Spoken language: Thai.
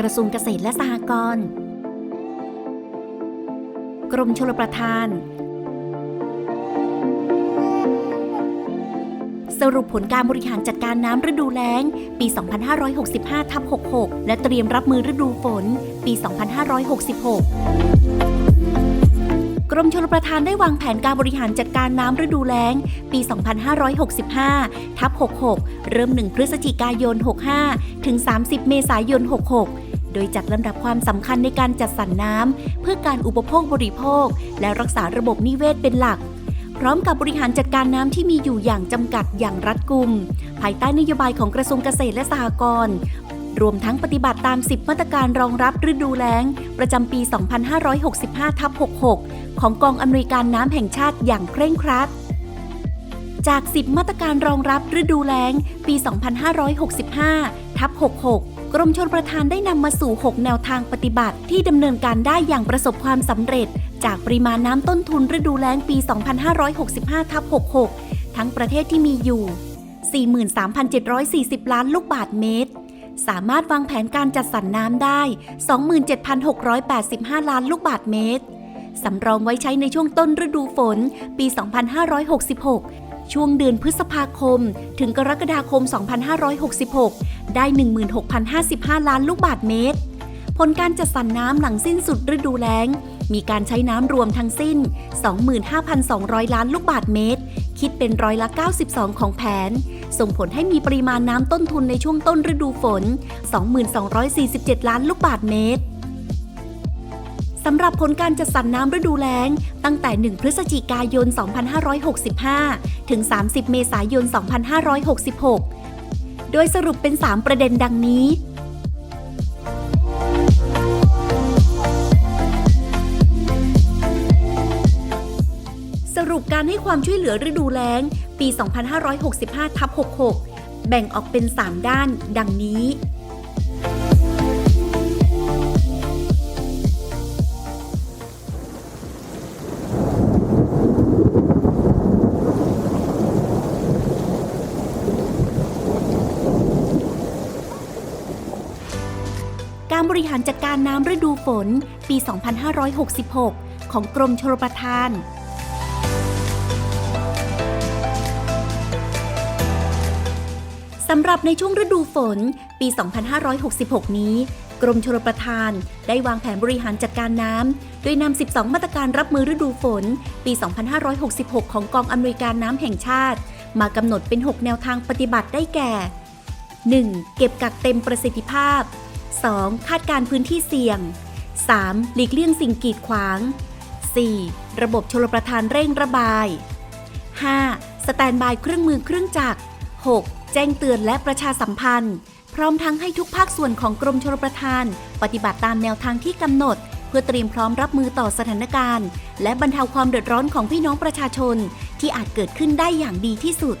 กระทรวงเกษตรและสหกรณ์กรมชลประทาน สรุปผลการบริหารจัดการน้ำฤดูแล้ง ปี 2565ทับ66 และเตรียมรับมือฤดูฝน ปี 2566กรมชลประทานได้วางแผนการบริหารจัดการน้ำฤดูแล้ง ปี 2565 ทับ 66 เริ่ม 1 พฤศจิกายน 65 ถึง 30 เมษายน 66 โดยจัดลำดับความสำคัญในการจัดสรรน้ำเพื่อการอุปโภคบริโภค และรักษาระบบนิเวศเป็นหลัก พร้อมกับบริหารจัดการน้ำที่มีอยู่อย่างจำกัดอย่างรัดกุม ภายใต้นโยบายของกระทรวงเกษตรและสหกรณ์รวมทั้งปฏิบัติตาม 10 มาตรการรองรับฤดูแล้ง ประจำปี 2565ทับ66 ของกองอำนวยการน้ำแห่งชาติอย่างเคร่งครัด จาก 10 มาตรการรองรับฤดูแล้ง ปี 2565ทับ66 กรมชลประทานได้นำมาสู่ 6 แนวทางปฏิบัติ ที่ดำเนินการได้อย่างประสบความสำเร็จ จากปริมาณน้ำต้นทุนฤดูแล้งปี 2565ทับ66 ทั้งประเทศที่มีอยู่ 43,740 ล้านลูกบาทเมตร สามารถวางแผนการจัดสรรน้ำได้ 27,685 ล้านลูกบาทเมตรสำรองไว้ใช้ในช่วงต้นฤดูฝน ปี 2566 ช่วงเดือนพฤษภาคม ถึงกรกฎาคม 2566 ได้ 16,055 ล้านลูกบาทเมตร ผลการจัดสรรน้ำหลังสิ้นสุดฤดูแล้ง มีการใช้น้ำรวมทั้งสิ้น 25,200 ล้านลูกบาทเมตร คิดเป็นร้อยละ 92 ของแผน ส่งผลให้มีปริมาณน้ำต้นทุนในช่วงต้นฤดูฝน 2,247 ล้านลูกบาทเมตร สำหรับผลการจัดสรรน้ำฤดูแล้ง ตั้งแต่ 1 พฤศจิกายน 2565 ถึง 30 เมษายน 2566 โดยสรุปเป็น 3 ประเด็นดังนี้ สรุปการให้ความช่วยเหลือฤดูแล้ง ปี 2565 ทับ 66 แบ่งออกเป็น 3 ด้าน ดังนี้ การบริหารจัดการน้ำฤดูฝน ปี 2566 ของกรมชลประทาน สำหรับในช่วงฤดูฝน ปี 2566 นี้ กรมชลประทาน ได้วางแผนบริหารจัดการน้ำ โดยนำ 12 มาตรการรับมือฤดูฝน ปี 2566 ของกองอำนวยการน้ำแห่งชาติ มากำหนดเป็น 6 แนวทางปฏิบัติได้แก่ 1. เก็บกักเต็มประสิทธิภาพ 2. คาดการพื้นที่เสี่ยง 3. หลีกเลี่ยงสิ่งกีดขวาง 4. ระบบชลประทานเร่งระบาย 5. สแตนบายเครื่องมือเครื่องจักร 6. แจ้งเตือนและประชาสัมพันธ์ พร้อมทั้งให้ทุกภาคส่วนของกรมชลประทาน ปฏิบัติตามแนวทางที่กำหนด เพื่อเตรียมพร้อมรับมือต่อสถานการณ์ และบรรเทาความเดือดร้อนของพี่น้องประชาชน ที่อาจเกิดขึ้นได้อย่างดีที่สุด